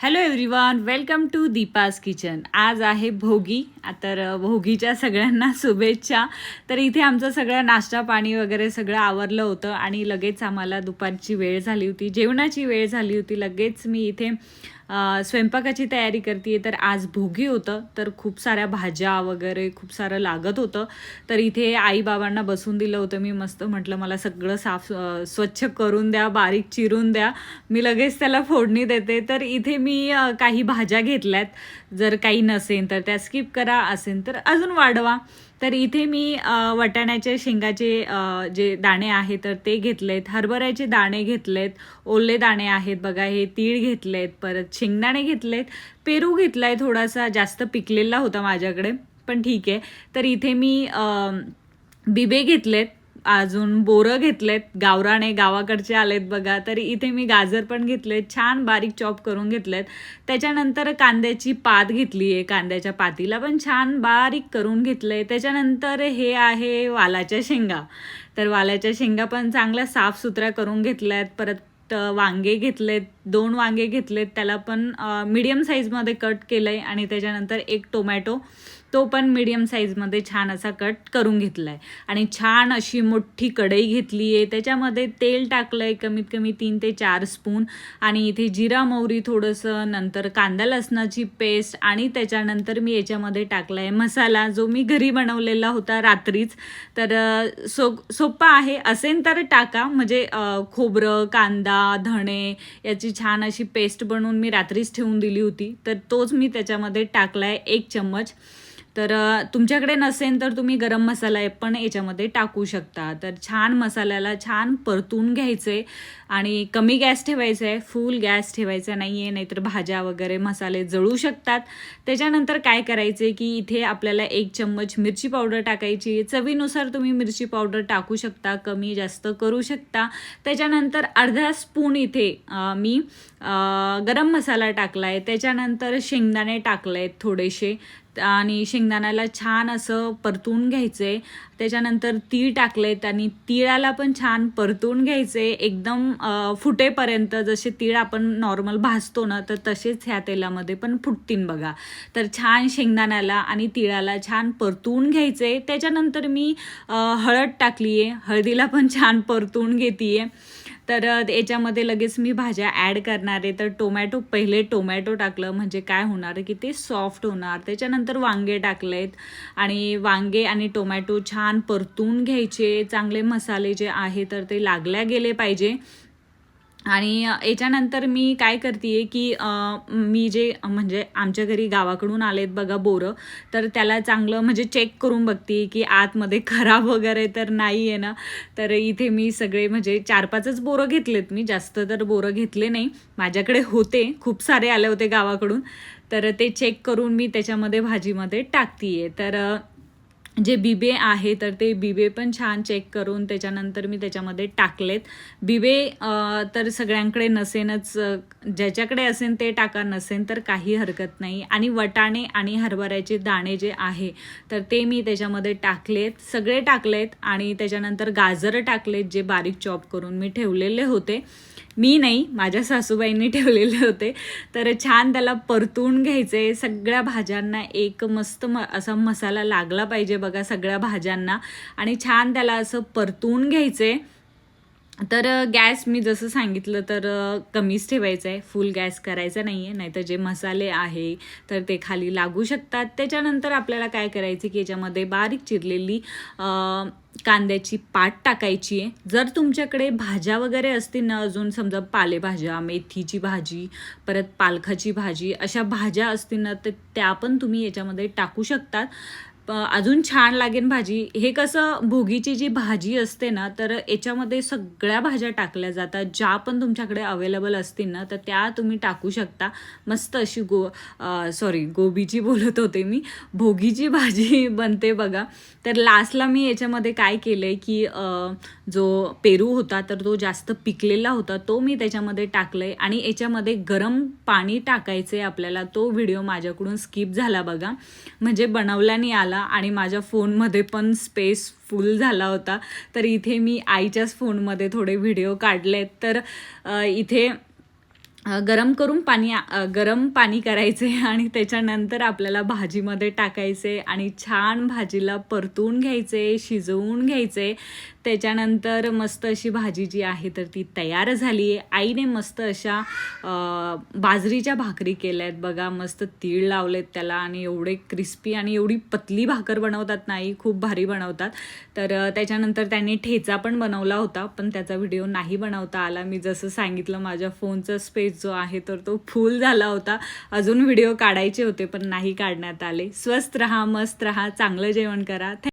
Hello everyone welcome to Deepa's kitchen आज आहे भोगी तर भोगीच्या सगळ्यांना शुभेच्छा. तर इथे आमचं सगळं नाश्ता पाणी वगैरे सगळं आवरलं होतं आणि लगेच आम्हाला दुपारची वेळ झाली होती. जेवणाची वेळ झाली होती. लगेच मी इथे स्वयंपाकाची तयारी करते तर आज भोगी होतं. तर खूप साऱ्या भाज्या वगैरे खूप सारं लागत होतं. तर इथे आई बाबांना बसून दिलं होतं. मी मस्त म्हटलं मला सगळं साफ स्वच्छ करून द्या बारीक चिरून द्या. मी लगेच त्याला फोडणी देते. तर इथे मी काही भाज्या घेतल्यात. जर काही नसेल तर त्या स्किप करा. असेल तर अजून वाढवा. तर इथे मी वाटाण्याच्या वाटाण्याचे शेंगाचे जे दाणे आहेत तर ते घेतलेत. हरभऱ्याचे दाणे घेतलेत. ओले दाणे आहेत बघा हे तीळ घेतलेत परत शेंगदाणे घेतलेत. पेरू घेतलाय थोडासा जास्त पिकलेला होता माझ्याकडे पण ठीक आहे. तर इथे मी बिबे घेतलेत. अजून बोरं घेतलेत गावराणे गावाकडचे आलेत बघा. तरी इथे मी गाजर पण घेतलेत छान बारीक चॉप करून घेतलेत. त्याच्यानंतर कांद्याची पात घेतली आहे कांद्याच्या पातीला पण छान बारीक करून घेतलंय त्याच्यानंतर हे आहे वालाच्या शेंगा. तर वालाच्या शेंगा पण चांगल्या साफसुथऱ्या करून घेतल्यात. परत वांगे घेतलेत दोन वांगे घेतलेत. त्याला पण मीडियम साईजमध्ये कट केलं आहे आणि त्याच्यानंतर एक टोमॅटो तो पण मीडियम साईजमध्ये छान असा कट करून घेतला आहे आणि छान अशी मोठी कढई घेतली आहे त्याच्यामध्ये तेल टाकलं आहे कमीत कमी तीन ते चार स्पून आणि इथे जिरा मोहरी थोडंसं नंतर कांदा लसणाची पेस्ट आणि त्याच्यानंतर मी याच्यामध्ये टाकला आहे मसाला जो मी घरी बनवलेला होता रात्रीच. तर सो सोपा आहे. असेल तर टाका. म्हणजे खोबरं कांदा धणे याची छान अशी पेस्ट बनवून मी रात्रीच ठेवून दिली होती. तर तोच मी त्याच्यामध्ये टाकला आहे एक चम्मच. तर तुमच्याकडे नसेल तर तुम्ही गरम मसाला पण याच्यामध्ये टाकू शकता. तर छान मसाल्याला छान परतून घ्यायचे आणि कमी गॅस ठेवायचा आहे फुल गॅस ठेवायचा नाही आहे नाहीतर भाज्या वगैरे मसाले जळू शकतात. त्याच्यानंतर काय करायचे की इथे आपल्याला एक चम्मच मिरची पावडर टाकायची. चवीनुसार तुम्ही मिरची पावडर टाकू शकता कमी जास्त करू शकता. त्याच्यानंतर अर्धा स्पून इथे मी गरम मसाला टाकला आहे त्याच्यानंतर शेंगदाणे टाकले आहेत थोडेसे. आणि शेंगदाण्याला छान असं परतून घ्यायचे. त्याच्यानंतर तीळ टाकलेत आणि तिळाला पण छान परतून घ्यायचे. एकदम फुटेपर्यंत जसे तीळ आपण नॉर्मल भाजतो ना तर तसेच ह्या तेलामध्ये पण फुटतील बघा. तर छान शेंगदाण्याला आणि तिळाला छान परतून घ्यायचे. त्याच्यानंतर मी हळद टाकली आहे हळदीला पण छान परतून घेते आहे तर याच्यामध्ये लगेच मी भाज्या ॲड करणार आहे. तर टोमॅटो पहिले टोमॅटो टाकलं. म्हणजे काय होणार की ते सॉफ्ट होणार. त्याच्यानंतर वांगे टाकलेत. आणि वांगे आणि टोमॅटो छान परतून घ्यायचे. चांगले मसाले जे आहे तर ते लागल्या गेले पाहिजे. आणि याच्यानंतर मी काय करते की मी जे म्हणजे आमच्या घरी गावाकडून आलेत बघा बोरं तर त्याला चांगलं म्हणजे चेक करून बघते की आतमध्ये खराब वगैरे तर नाही आहे ना. तर इथे मी सगळे म्हणजे चार पाचच बोरं घेतलेत मी जास्त तर बोरं घेतले नाही. माझ्याकडे होते खूप सारे आले होते गावाकडून. तर ते चेक करून मी त्याच्यामध्ये भाजीमध्ये टाकते आहे तर जे बिबे आहे तर ते बिबे पण छान चेक करून त्याच्यानंतर मी त्याच्यामध्ये टाकलेत. बिबे तर सगळ्यांकडे नसेनच ज्याच्याकडे असेल ते टाका नसेल तर काही हरकत नाही. आणि वटाणे आणि हरभऱ्याचे दाणे जे आहे तर ते मी त्याच्यामध्ये टाकलेत. सगळे टाकलेत आणि त्याच्यानंतर गाजर टाकलेत जे बारीक चॉप करून मी ठेवलेले होते. मी नाही माझ्या सासूबाईंनी ठेवलेले होते. तर छान त्याला परतून घ्यायचे. सगळ्या भाज्यांना एक मस्त म असा मसाला लागला पाहिजे बघा सगळ्या भाज्यांना. आणि छान त्याला असं परतून घ्यायचे. तर गॅस मी जसं सांगितलं तर कमीच ठेवायचं आहे फुल गॅस करायचा नाही आहे नाहीतर जे मसाले आहे तर ते खाली लागू शकतात. त्याच्यानंतर आपल्याला काय करायचं की याच्यामध्ये बारीक चिरलेली कांद्याची पाट टाकायची आहे. जर तुमच्याकडे भाज्या वगैरे असतील ना अजून समजा पालेभाज्या मेथीची भाजी परत पालखाची भाजी अशा भाज्या असतील ना तर त्या पण तुम्ही याच्यामध्ये टाकू शकतात. अजून छान लागेल भाजी. हे कसं भोगीची जी भाजी असते ना तर याच्यामध्ये सगळ्या भाज्या टाकल्या जातात. ज्या पण तुमच्याकडे अवेलेबल असतील ना तर त्या तुम्ही टाकू शकता. मस्त अशी गो सॉरी गोबीची बोलत होते मी. भोगीची भाजी बनते बघा. तर लास्टला मी याच्यामध्ये काय केलं आहे की जो पेरू होता तर तो जास्त पिकलेला होता तो मी त्याच्यामध्ये टाकलं आहे आणि याच्यामध्ये गरम पाणी टाकायचं आहे आपल्याला तो व्हिडिओ माझ्याकडून स्किप झाला बघा. म्हणजे बनवल्याने आला. आणि माझ्या फोनमध्ये पण स्पेस फुल झाला होता. तर इथे मी आईच्याच फोनमध्ये थोडे व्हिडिओ काढलेत. तर इथे गरम करून पाणी गरम पाणी करायचे आणि त्याच्यानंतर आपल्याला भाजीमध्ये टाकायचे आणि छान भाजीला परतून घ्यायचे शिजवून घ्यायचे. त्याच्यानंतर मस्त अशी भाजी जी आहे तर ती तयार झाली आहे. आईने मस्त अशा बाजरीच्या भाकरी केल्या आहेत बघा. मस्त तीळ लावलेत त्याला आणि एवढे क्रिस्पी आणि एवढी पतली भाकर बनवतात नाही खूप भारी बनवतात. तर त्याच्यानंतर त्यांनी ठेचा पण बनवला होता पण त्याचा व्हिडिओ नाही बनवता आला. मी जसं सांगितलं माझ्या फोनचा स्पेस जो आहे तर तो फुल झाला होता. अजून व्हिडिओ काढायचे होते पण नाही काढण्यात आले. स्वस्त रहा मस्त रहा. चांगलं जेवण करा.